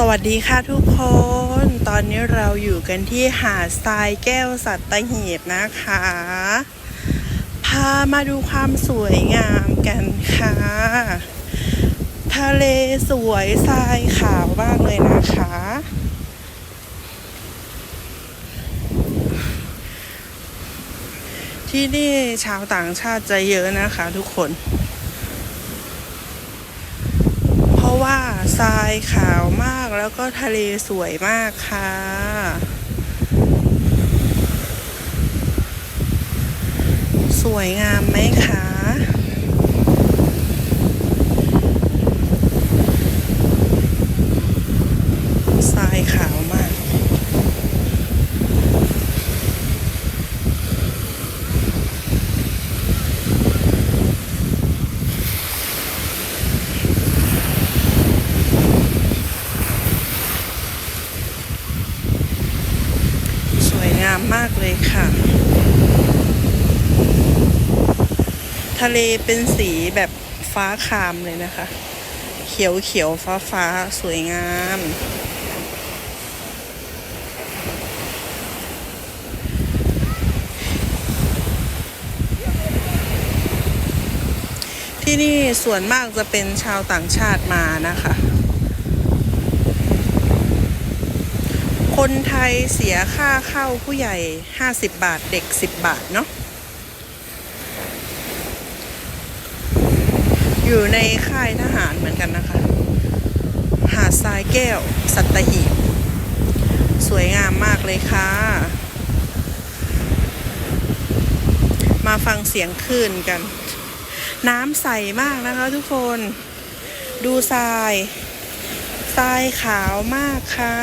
สวัสดีค่ะทุกคน ตอนนี้เราอยู่กันที่หาดทรายแก้วสัตหีบนะคะ พามาดูความสวยงามกันค่ะ ทะเลสวยทรายขาวมากเลยนะคะ ที่นี่ชาวต่างชาติจะเยอะนะคะทุกคน เพราะว่า ทรายขาวมากแล้วก็ทะเลสวยมากค่ะ สวยงามไหมคะ ทรายขาวมาก สวยงามมากเลยค่ะ ทะเลเป็นสีแบบฟ้าครามเลยนะคะ เขียวเขียวฟ้าฟ้าสวยงาม ที่นี่ส่วนมากจะเป็นชาวต่างชาติมานะคะ คนไทยเสียค่าเข้าผู้ใหญ่ 50 บาทเด็ก 10 บาทเนาะ อยู่ในค่ายทหารเหมือนกันนะคะ หาดทรายแก้ว สัตหีบ สวยงามมากเลยค่ะ มาฟังเสียงคลื่นกัน น้ำใสมากนะคะทุกคน ดูทราย ทรายขาวมากค่ะ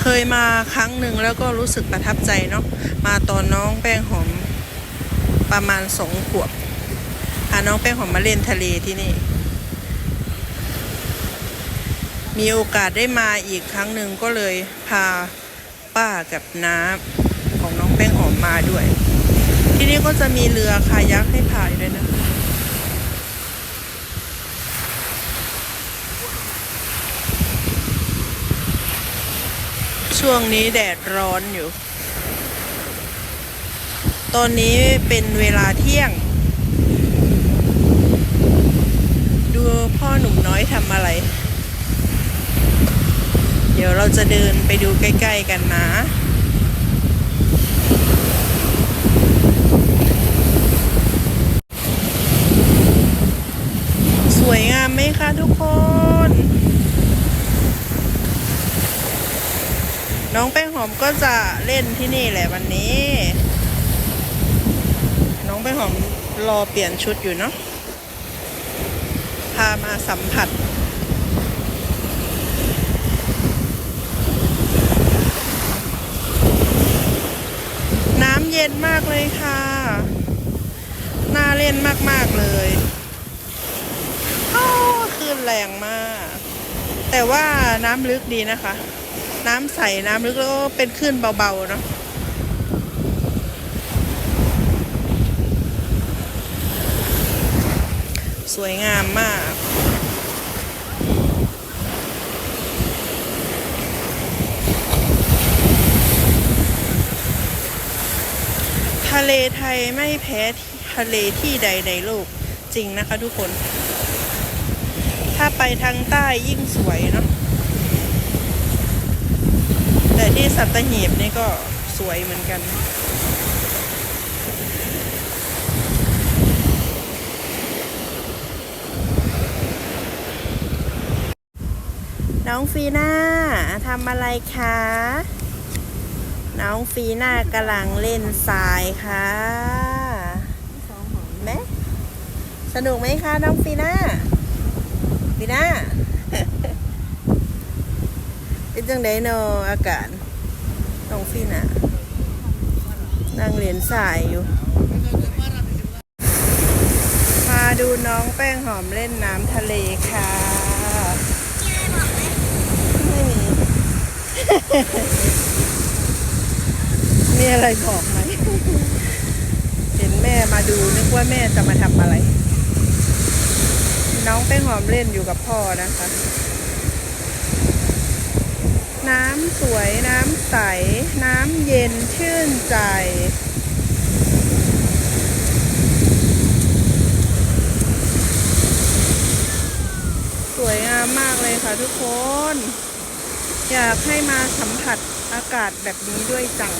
เค ยมาครั้งหนึ่งแล้วก็รู้สึกประทับใจเนาะมาตอนน้องแป้งหอมประมาณสองขวบพาน้องแป้งหอมมาเล่นทะเลที่นี่ มีโอกาสได้มาอีกครั้งหนึ่งก็เลยพาป้ากับน้าของน้องแป้งหอมมาด้วย ที่นี่ก็จะมีเรือคายักให้พายด้วยนะ ช่วงนี้แดดร้อนอยู่ ตอนนี้เป็นเวลาเที่ยง ดูพ่อหนุ่มน้อยทำอะไร เดี๋ยวเราจะเดินไปดูใกล้ ๆ กันนะ สวยงามไหมคะทุกคน น้องแป้งหอมก็จะเล่นที่นี่แหละวันนี้ น้องแป้งหอมรอเปลี่ยนชุดอยู่เนาะพามาสัมผัสน้ำเย็นมากเลยค่ะ น่าเล่นมากๆเลยอ้าวคลื่นแรงมาก แต่ว่าน้ำลึกดีนะคะ น้ำใสน้ำลึกแล้วก็เป็นคลื่นเบาๆเนาะสวยงามมากทะเลไทยไม่แพ้ทะเลที่ใดในโลกจริงนะคะทุกคน ถ้าไปทางใต้ยิ่งสวยเนาะ แต่ที่สัตหีบนี่ก็สวยเหมือนกัน น้องฟีน่าทำอะไรคะ น้องฟีน่ากำลังเล่นทรายค่ะไหมสนุกไหมคะ น้องฟีน่าฟีน่า เป็นจังไดโนอากาศน้องฟีน่านั่งเรียนสายอยู่ มาดูน้องแป้งหอมเล่นน้ำทะเลค่ะไม่มี มีอะไรบอกไหม เห็นแม่มาดูนึกว่าแม่จะมาทำอะไร น้องแป้งหอมเล่นอยู่กับพ่อนะคะ น้ำสวยน้ำใส น้ำเย็นชื่นใจ สวยงามมากเลยค่ะทุกคน อยากให้มาสัมผัสอากาศแบบนี้ด้วยจัง